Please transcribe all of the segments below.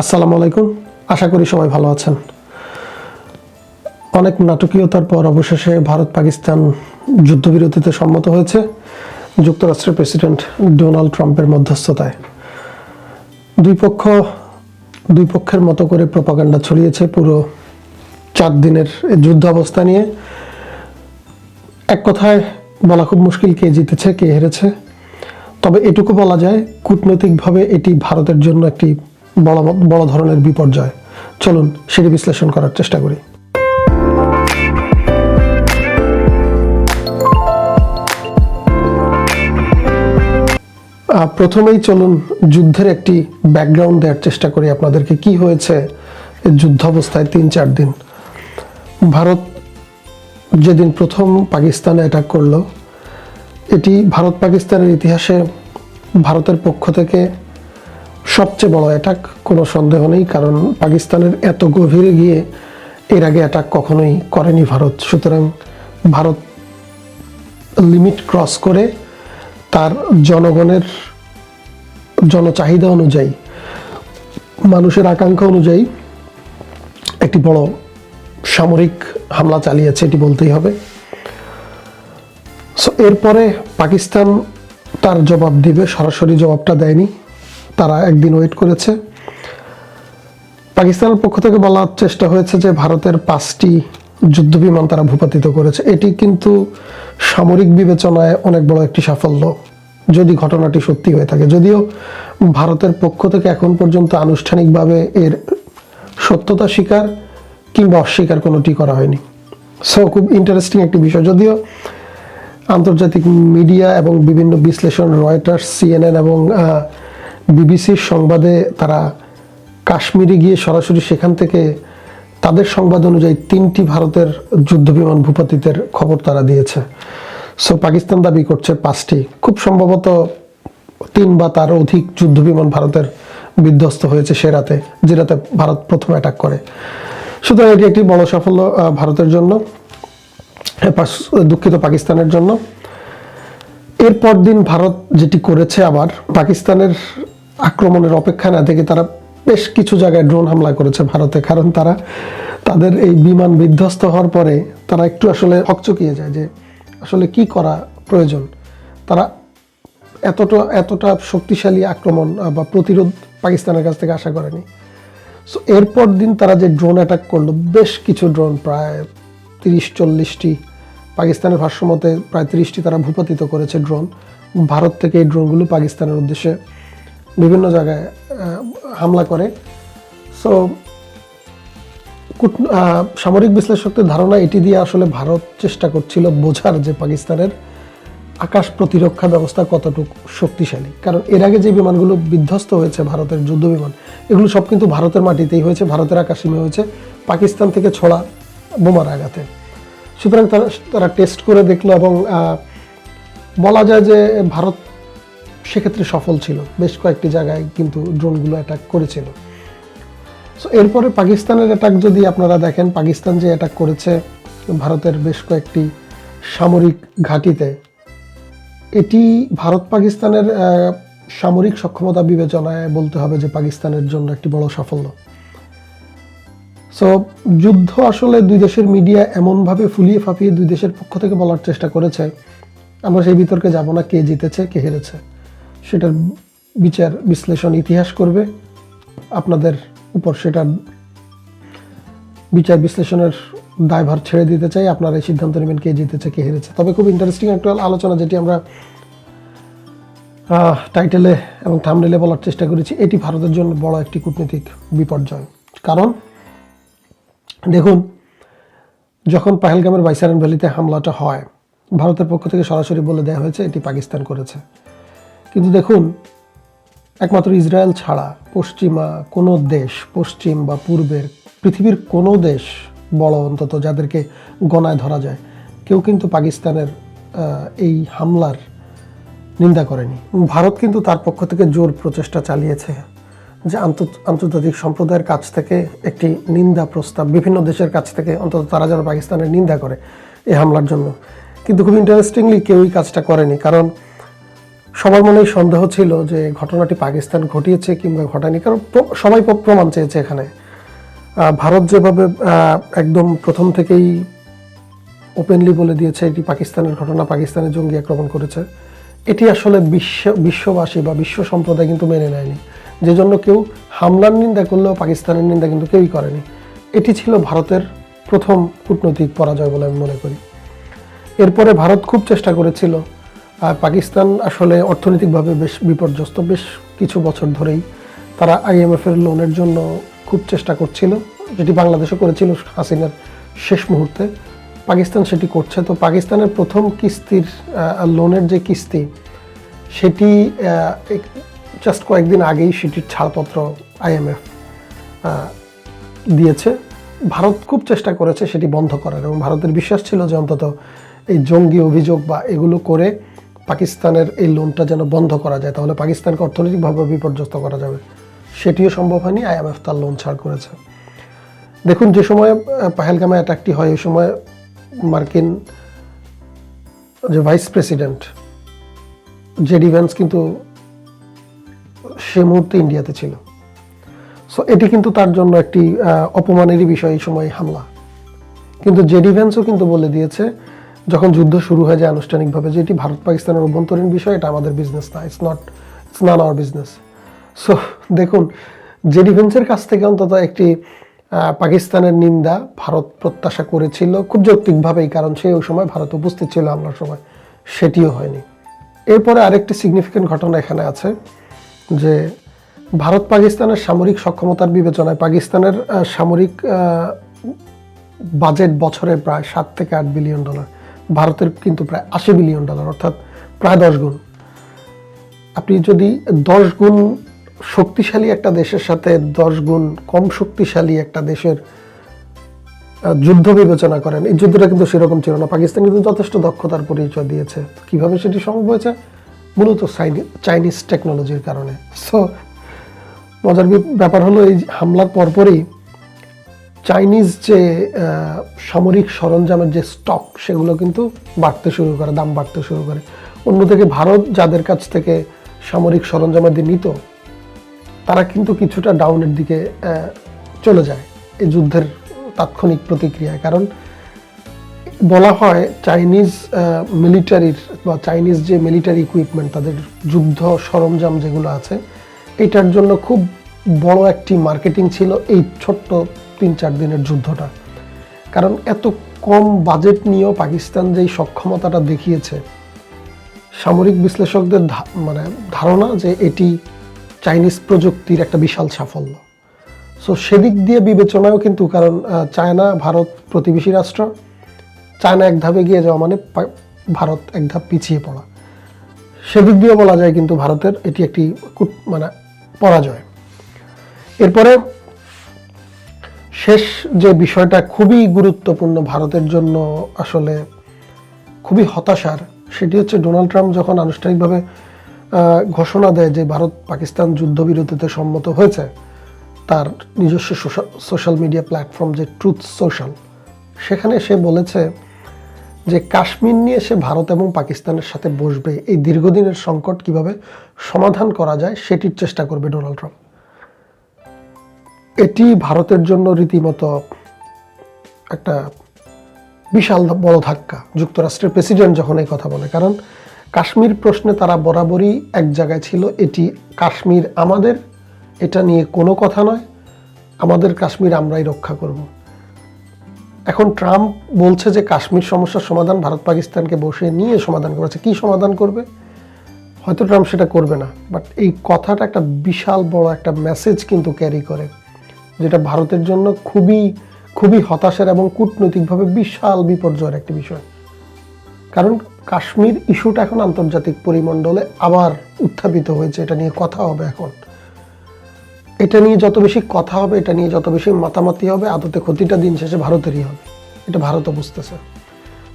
আসসালামু আলাইকুম। আশা করি সবাই ভালো আছেন। অনেক নাটকীয়তার পর অবশেষে ভারত পাকিস্তান যুদ্ধবিরতিতে সম্মত হয়েছে যুক্তরাষ্ট্রের প্রেসিডেন্ট ডোনাল্ড ট্রাম্পের মধ্যস্থতায়। দুই পক্ষ, দুই পক্ষের মতো করে প্রপাগান্ডা ছড়িয়েছে পুরো চার দিনের এই যুদ্ধ অবস্থা নিয়ে। এক কথায়, বলা খুব মুশকিল কে জিতেছে, কে হেরেছে। তবে এটুকু বলা যায়, কূটনৈতিকভাবে এটি ভারতের জন্য একটি বড় বড় ধরনের বিপর্যয়। চলুন সেটি বিশ্লেষণ করার চেষ্টা করি। প্রথমেই চলুন যুদ্ধের একটি ব্যাকগ্রাউন্ড দেওয়ার চেষ্টা করি আপনাদেরকে। কি হয়েছে যুদ্ধ অবস্থায় তিন চার দিন? ভারত যেদিন প্রথম পাকিস্তানে অ্যাটাক করল, এটি ভারত পাকিস্তানের ইতিহাসে ভারতের পক্ষ থেকে সবচেয়ে বড় অ্যাটাক কোনো সন্দেহ নেই, কারণ পাকিস্তানের এত গভীরে গিয়ে এর আগে অ্যাটাক কখনোই করেনি ভারত। সুতরাং ভারত লিমিট ক্রস করে তার জনগণের জনচাহিদা অনুযায়ী, মানুষের আকাঙ্ক্ষা অনুযায়ী একটি বড় সামরিক হামলা চালিয়েছে, এটি বলতেই হবে। সো এরপরে পাকিস্তান তার জবাব দিবে, সরাসরি জবাবটা দেয়নি। তারা একদিন ওয়েট করেছে। পাকিস্তানের পক্ষ থেকে বলার চেষ্টা হয়েছে যে ভারতের পাঁচটি যুদ্ধবিমান তারা ভূপাতিত করেছে। এটি কিন্তু সামরিক বিবেচনায় অনেক বড় একটি সাফল্য, যদি ঘটনাটি সত্যি হয়ে থাকে। যদিও ভারতের পক্ষ থেকে এখন পর্যন্ত আনুষ্ঠানিকভাবে এর সত্যতা স্বীকার কিংবা অস্বীকার কোনোটি করা হয়নি। সো খুব ইন্টারেস্টিং একটি বিষয়। যদিও আন্তর্জাতিক মিডিয়া এবং বিভিন্ন বিশ্লেষণ রয়টার্স সিএনএন এবং বিবিসির সংবাদে তারা কাশ্মীরে গিয়ে সরাসরি সেখান থেকে তাদের সংবাদ অনুযায়ী তিনটি ভারতের যুদ্ধবিমান ভূপাতিতের খবর তারা দিয়েছে। সো পাকিস্তান দাবি করছে পাঁচটি। খুব সম্ভবত তিন বা তার অধিক যুদ্ধবিমান ভারতের বিধ্বস্ত হয়েছে সে রাতে, যে রাতে ভারত প্রথম অ্যাটাক করে। সুতরাং এটি একটি বড় সাফল্য ভারতের জন্য দুঃখিত পাকিস্তানের জন্য। এরপর দিন ভারত যেটি করেছে আবার, পাকিস্তানের আক্রমণের অপেক্ষা না থেকে তারা বেশ কিছু জায়গায় ড্রোন হামলা করেছে ভারতে, কারণ তারা তাদের এই বিমান বিধ্বস্ত হওয়ার পরে তারা একটু আসলে হকচকিয়ে যায় যে আসলে কি করা প্রয়োজন। তারা এতটা এতটা শক্তিশালী আক্রমণ বা প্রতিরোধ পাকিস্তানের কাছ থেকে আশা করেনি। সো এরপর দিন তারা যে ড্রোন অ্যাটাক করল, বেশ কিছু ড্রোন, প্রায় তিরিশ, চল্লিশটি, পাকিস্তানের ভাষ্যমতে প্রায় তিরিশটি তারা ভূপাতিত করেছে ড্রোন। ভারত থেকে এই ড্রোনগুলো পাকিস্তানের উদ্দেশ্যে বিভিন্ন জায়গায় হামলা করে। সো সামরিক বিশ্লেষকদের ধারণা এটি দিয়ে আসলে ভারত চেষ্টা করছিল বোঝার যে পাকিস্তানের আকাশ প্রতিরক্ষা ব্যবস্থা কতটুকু শক্তিশালী। কারণ এর আগে যে বিমানগুলো বিধ্বস্ত হয়েছে, ভারতের যুদ্ধ বিমান, এগুলো সব কিন্তু ভারতের মাটিতেই হয়েছে, ভারতের আকাশসীমে হয়েছে, পাকিস্তান থেকে ছোড়া বোমার আঘাতে। সুতরাং তারা তারা টেস্ট করে দেখল এবং বলা যায় যে ভারত সেক্ষেত্রে সফল ছিল। বেশ কয়েকটি জায়গায় কিন্তু ড্রোনগুলো অ্যাটাক করেছিল। সো এরপরে পাকিস্তানের অ্যাটাক যদি আপনারা দেখেন, পাকিস্তান যে অ্যাটাক করেছে, ভারতের বেশ কয়েকটি সামরিক ঘাঁটিতে, এটি ভারত পাকিস্তানের সামরিক সক্ষমতা বিবেচনায় বলতে হবে যে পাকিস্তানের জন্য একটি বড় সাফল্য। সো যুদ্ধ আসলে দুই দেশের মিডিয়া এমনভাবে ফুলিয়ে ফাঁপিয়ে দুই দেশের পক্ষ থেকে বলার চেষ্টা করেছে। আমরা সেই বিতর্কে যাব না, কে জিতেছে, কে হেরেছে। সেটার বিচার, বিশ্লেষণ, ইতিহাস করবে। আপনাদের উপর সেটার বিচার বিশ্লেষণের দায়ভার ছেড়ে দিতে চাই। আপনারা এই সিদ্ধান্ত নেবেন কে জিতেছে, কে হেরেছে। তবে খুব ইন্টারেস্টিং একটা আলোচনা যেটি আমরা টাইটেলে এবং থামনেলে বলার চেষ্টা করেছি, এটি ভারতের জন্য বড় একটি কূটনৈতিক বিপর্যয়। কারণ, দেখুন, যখন পাহেলগামের বাইসারান ভ্যালিতে হামলাটা হয়, ভারতের পক্ষ থেকে সরাসরি বলে দেওয়া হয়েছে, এটি পাকিস্তান করেছে। কিন্তু দেখুন, একমাত্র ইসরায়েল ছাড়া পশ্চিমা কোনো দেশ, পশ্চিম বা পূর্বের পৃথিবীর কোনো দেশ বড় অন্তত যাদেরকে গণায় ধরা যায়, কেউ কিন্তু পাকিস্তানের এই হামলার নিন্দা করেনি। ভারত কিন্তু তার পক্ষ থেকে জোর প্রচেষ্টা চালিয়েছে যে আন্ত- আন্তর্জাতিক সম্প্রদায়ের কাছ থেকে একটি নিন্দা প্রস্তাব, বিভিন্ন দেশের কাছ থেকে অন্তত তারা যেন পাকিস্তানের নিন্দা করে এই হামলার জন্য। কিন্তু খুব ইন্টারেস্টিংলি কেউই কাজটা করেনি, কারণ সবার মনেই সন্দেহ ছিল যে ঘটনাটি পাকিস্তান ঘটিয়েছে কিংবা ঘটায়নি, কারণ সবাই প্রমাণ চেয়েছে এখানে। ভারত যেভাবে একদম প্রথম থেকেই ওপেনলি বলে দিয়েছে এটি পাকিস্তানের ঘটনা পাকিস্তানের জঙ্গি আক্রমণ করেছে, এটি আসলে বিশ্ব, বিশ্ববাসী বা বিশ্ব সম্প্রদায় কিন্তু মেনে নেয়নি। যে জন্য কেউ হামলার নিন্দা করলেও পাকিস্তানের নিন্দা কিন্তু কেউই করেনি। এটি ছিল ভারতের প্রথম কূটনৈতিক পরাজয় বলে আমি মনে করি। এরপরে ভারত খুব চেষ্টা করেছিল পাকিস্তান আসলে অর্থনৈতিকভাবে বেশ বিপর্যস্ত। বেশ কিছু বছর ধরেই তারা আইএমএফ এর লোনের জন্য খুব চেষ্টা করছিল, যেটি বাংলাদেশও করেছিল হাসিনার শেষ মুহূর্তে। পাকিস্তান সেটি করছে। তো পাকিস্তানের প্রথম কিস্তির লোনের যে কিস্তি, সেটি জাস্ট কয়েকদিন আগেই সেটির ছাড়পত্র আইএমএফ দিয়েছে। ভারত খুব চেষ্টা করেছে সেটি বন্ধ করার এবং ভারতের বিশ্বাস ছিল যে অন্তত এই জঙ্গি অভিযোগ বা এগুলো করে পাকিস্তানের এই লোনটা যেন বন্ধ করা যায়, তাহলে পাকিস্তানকে অর্থনৈতিকভাবে বিপর্যস্ত করা যাবে। সেটিও সম্ভব হয়নি, আইএমএফ তার লোন ছাড় করেছে। দেখুন, যে সময় পাহেলগামে অ্যাটাকটি হয় এই সময় মার্কিন যে ভাইস প্রেসিডেন্ট জেডি ভ্যান্স কিন্তু সে মুহূর্তে ইন্ডিয়াতে ছিল। সো এটি কিন্তু তার জন্য একটি অপমানেরই বিষয় এই সময় হামলা। কিন্তু জেডি ভ্যান্সও কিন্তু বলে দিয়েছে যখন যুদ্ধ শুরু হয়ে যায় আনুষ্ঠানিকভাবে, যে এটি ভারত পাকিস্তানের অভ্যন্তরীণ বিষয়, এটা আমাদের বিজনেস না it's not it's none our business so দেখুন জেডি ভ্যান্সের কাছ থেকে অন্তত একটি পাকিস্তানের নিন্দা ভারত প্রত্যাশা করেছিল, খুব যৌক্তিকভাবেই কারণ সে ওই সময় ভারত উপস্থিত ছিল হামলার সময়, সেটিও হয়নি। এরপরে আরেকটি সিগনিফিক্যান্ট ঘটনা এখানে আছে, যে ভারত পাকিস্তানের সামরিক সক্ষমতার বিবেচনায় পাকিস্তানের সামরিক বাজেট বছরে প্রায় সাত থেকে আট বিলিয়ন ডলার ভারতের কিন্তু প্রায় আশি বিলিয়ন ডলার অর্থাৎ প্রায় দশ গুণ। আপনি যদি দশ গুণ শক্তিশালী একটা দেশের সাথে দশ গুণ কম শক্তিশালী একটা দেশের যুদ্ধ বিবেচনা করেন, এই যুদ্ধটা কিন্তু সেরকম ছিল না। পাকিস্তান কিন্তু যথেষ্ট দক্ষতার পরিচয় দিয়েছে। কীভাবে সেটি সম্ভব হয়েছে? মূলত চাইনিজ টেকনোলজির কারণে। সো মজার ব্যাপার হলো এই হামলার পরপরই চাইনিজ যে সামরিক সরঞ্জামের যে স্টক সেগুলো কিন্তু বাড়তে শুরু করে, দাম বাড়তে শুরু করে। অন্যদিকে ভারত যাদের কাছ থেকে সামরিক সরঞ্জামাদি নিত, তারা কিন্তু কিছুটা ডাউনের দিকে চলে যায় এই যুদ্ধের তাৎক্ষণিক প্রতিক্রিয়ায়। কারণ বলা হয় চাইনিজ মিলিটারির বা চাইনিজ যে মিলিটারি ইকুইপমেন্ট তাদের যুদ্ধ সরঞ্জাম যেগুলো আছে, এটার জন্য খুব বড় একটি মার্কেটিং ছিল এই ছোট্ট তিন চার দিনের যুদ্ধটা। কারণ এত কম বাজেট নিয়েও পাকিস্তান যেই সক্ষমতাটা দেখিয়েছে, সামরিক বিশ্লেষকদের মানে ধারণা যে এটি চাইনিজ প্রযুক্তির একটা বিশাল সাফল্য। সো সেদিক দিয়ে বিবেচনাও কিন্তু কারণ চায়না, ভারত প্রতিবেশী রাষ্ট্র, চায়না এক ধাপে গিয়ে যাওয়া মানে ভারত এক ধাপ পিছিয়ে পড়া। সেদিক দিয়ে বলা যায় কিন্তু ভারতের এটি একটি মানে পরাজয়। এরপরে শেষ যে বিষয়টা খুবই গুরুত্বপূর্ণ ভারতের জন্য আসলে খুবই হতাশার, সেটি হচ্ছে ডোনাল্ড ট্রাম্প যখন আনুষ্ঠানিকভাবে ঘোষণা দেয় যে ভারত পাকিস্তান যুদ্ধবিরতিতে সম্মত হয়েছে, তার নিজস্ব সোশ্যাল মিডিয়া প্ল্যাটফর্ম যে ট্রুথ সোশ্যাল, সেখানে সে বলেছে যে কাশ্মীর নিয়ে সে ভারত এবং পাকিস্তানের সাথে বসবে, এই দীর্ঘদিনের সংকট কীভাবে সমাধান করা যায়, সেটির চেষ্টা করবে ডোনাল্ড ট্রাম্প। এটি ভারতের জন্য রীতিমতো একটা বিশাল বড় ধাক্কা। যুক্তরাষ্ট্রের প্রেসিডেন্ট যখন এই কথা বলে, কারণ কাশ্মীর প্রশ্নে তারা বরাবরই এক জায়গায় ছিল, এটি কাশ্মীর আমাদের, এটা নিয়ে কোনো কথা নয়, আমাদের কাশ্মীর আমরাই রক্ষা করব। এখন ট্রাম্প বলছে যে কাশ্মীর সমস্যার সমাধান ভারত পাকিস্তানকে বসে নিয়ে সমাধান করেছে। কি সমাধান করবে? হয়তো ট্রাম্প সেটা করবে না বাট এই কথাটা একটা বিশাল বড় একটা মেসেজ কিন্তু ক্যারি করে। যেটা ভারতের জন্য খুবই খুবই হতাশার এবং কূটনৈতিকভাবে বিশাল বিপর্যয়ের একটি বিষয়। কারণ কাশ্মীর ইস্যুটা এখন আন্তর্জাতিক পরিমণ্ডলে আবার উত্থাপিত হয়েছে, এটা নিয়ে কথা হবে এখন। এটা নিয়ে যত বেশি কথা হবে, এটা নিয়ে যত বেশি মাতামাতি হবে, আদতে ক্ষতিটা দিন শেষে ভারতেরই হবে। এটা ভারতও বুঝতেছে।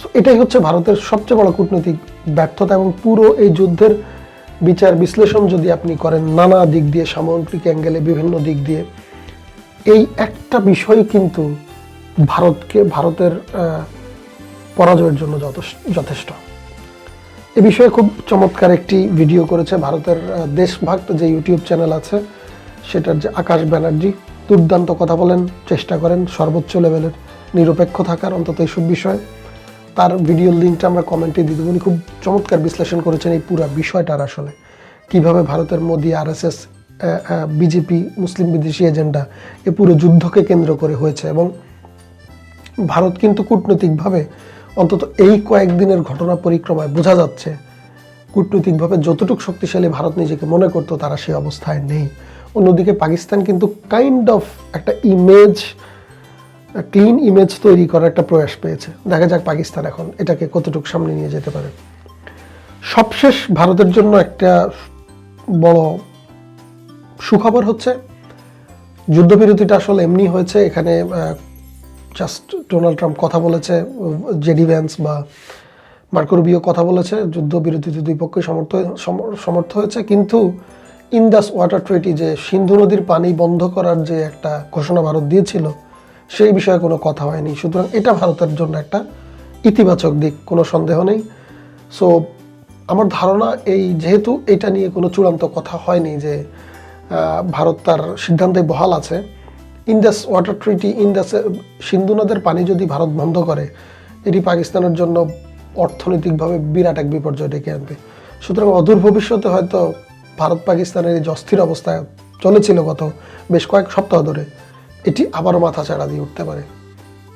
সো এটাই হচ্ছে ভারতের সবচেয়ে বড় কূটনৈতিক ব্যর্থতা এবং পুরো এই যুদ্ধের বিচার বিশ্লেষণ যদি আপনি করেন, নানা দিক দিয়ে সামগ্রিক অ্যাঙ্গেলে, বিভিন্ন দিক দিয়ে এই একটা বিষয় কিন্তু ভারতকে, ভারতের পরাজয়ের জন্য যথেষ্ট এ বিষয়ে খুব চমৎকার একটি ভিডিও করেছে ভারতের দেশভাগ, যে ইউটিউব চ্যানেল আছে, সেটার যে আকাশ ব্যানার্জি, দুর্দান্ত কথা বলেন, চেষ্টা করেন সর্বোচ্চ লেভেলের নিরপেক্ষ থাকার অন্তত এইসব বিষয়ে। তার ভিডিওর লিঙ্কটা আমরা কমেন্টে দিয়ে দেবো। উনি খুব চমৎকার বিশ্লেষণ করেছেন এই পুরো বিষয়টার আসলে। কীভাবে ভারতের Modi, R S S BJP মুসলিম বিদেশি এজেন্ডা এ পুরো যুদ্ধকে কেন্দ্র করে হয়েছে এবং ভারত কিন্তু কূটনৈতিকভাবে অন্তত এই কয়েকদিনের ঘটনা পরিক্রমায় বোঝা যাচ্ছে। কূটনৈতিকভাবে যতটুকু শক্তিশালী ভারত নিজেকে মনে করতো, তারা সেই অবস্থায় নেই। অন্যদিকে পাকিস্তান কিন্তু কাইন্ড অফ একটা ইমেজ ক্লিন ইমেজ তৈরি করার একটা প্রয়াস পেয়েছে। দেখা যাক পাকিস্তান এখন এটাকে কতটুকু সামনে নিয়ে যেতে পারে। সবশেষ ভারতের জন্য একটা বড় সুখবর হচ্ছে, যুদ্ধবিরতিটা আসলে এমনি হয়েছে, এখানে জাস্ট ডোনাল্ড ট্রাম্প কথা বলেছে জেডি ভ্যান্স বা মার্কো রুবিও কথা বলেছে, যুদ্ধবিরতিতে দুই পক্ষই সমর্থ, সম- সমর্থ হয়েছে, কিন্তু ইন্দাস ওয়াটার ট্রেটি যে সিন্ধু নদীর পানি বন্ধ করার যে একটা ঘোষণা ভারত দিয়েছিল, সেই বিষয়ে কোনো কথা হয়নি। সুতরাং এটা ভারতের জন্য একটা ইতিবাচক দিক, কোনো সন্দেহ নেই। সো আমার ধারণা এই, যেহেতু এটা নিয়ে কোনো চূড়ান্ত কথা হয়নি যে ভারত তার সিদ্ধান্তে বহাল আছে। Indus water treaty Indus Sindhu নদের পানি যদি ভারত বন্ধ করে, এটি পাকিস্তানের জন্য অর্থনৈতিকভাবে বিরাট এক বিপর্যয় ডেকে আনবে। সুতরাং অদূর ভবিষ্যতে হয়তো ভারত পাকিস্তানের এই যে অস্থির অবস্থা চলেছিল গত বেশ কয়েক সপ্তাহ ধরে, এটি আবারও মাথা চাড়া দিয়ে উঠতে পারে।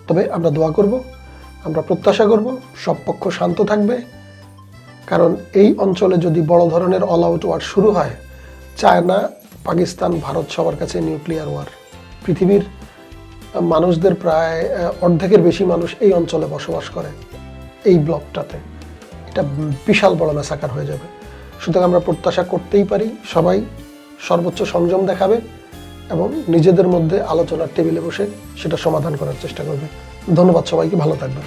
তবে আমরা দোয়া করব, আমরা প্রত্যাশা করব, সব পক্ষ শান্ত থাকবে। কারণ এই অঞ্চলে যদি বড় ধরনের অল আউট ওয়ার শুরু হয়, চায়না পাকিস্তান, ভারত সবার কাছে নিউক্লিয়ার ওয়ার পৃথিবীর মানুষদের প্রায় অর্ধেকের বেশি মানুষ এই অঞ্চলে বসবাস করে, এই ব্লকটাতে। এটা বিশাল বড় মেসাকার হয়ে যাবে। সুতরাং আমরা প্রত্যাশা করতেই পারি, সবাই সর্বোচ্চ সংযম দেখাবে এবং নিজেদের মধ্যে আলোচনার টেবিলে বসে সেটা সমাধান করার চেষ্টা করবে। ধন্যবাদ সবাইকে, ভালো থাকবেন।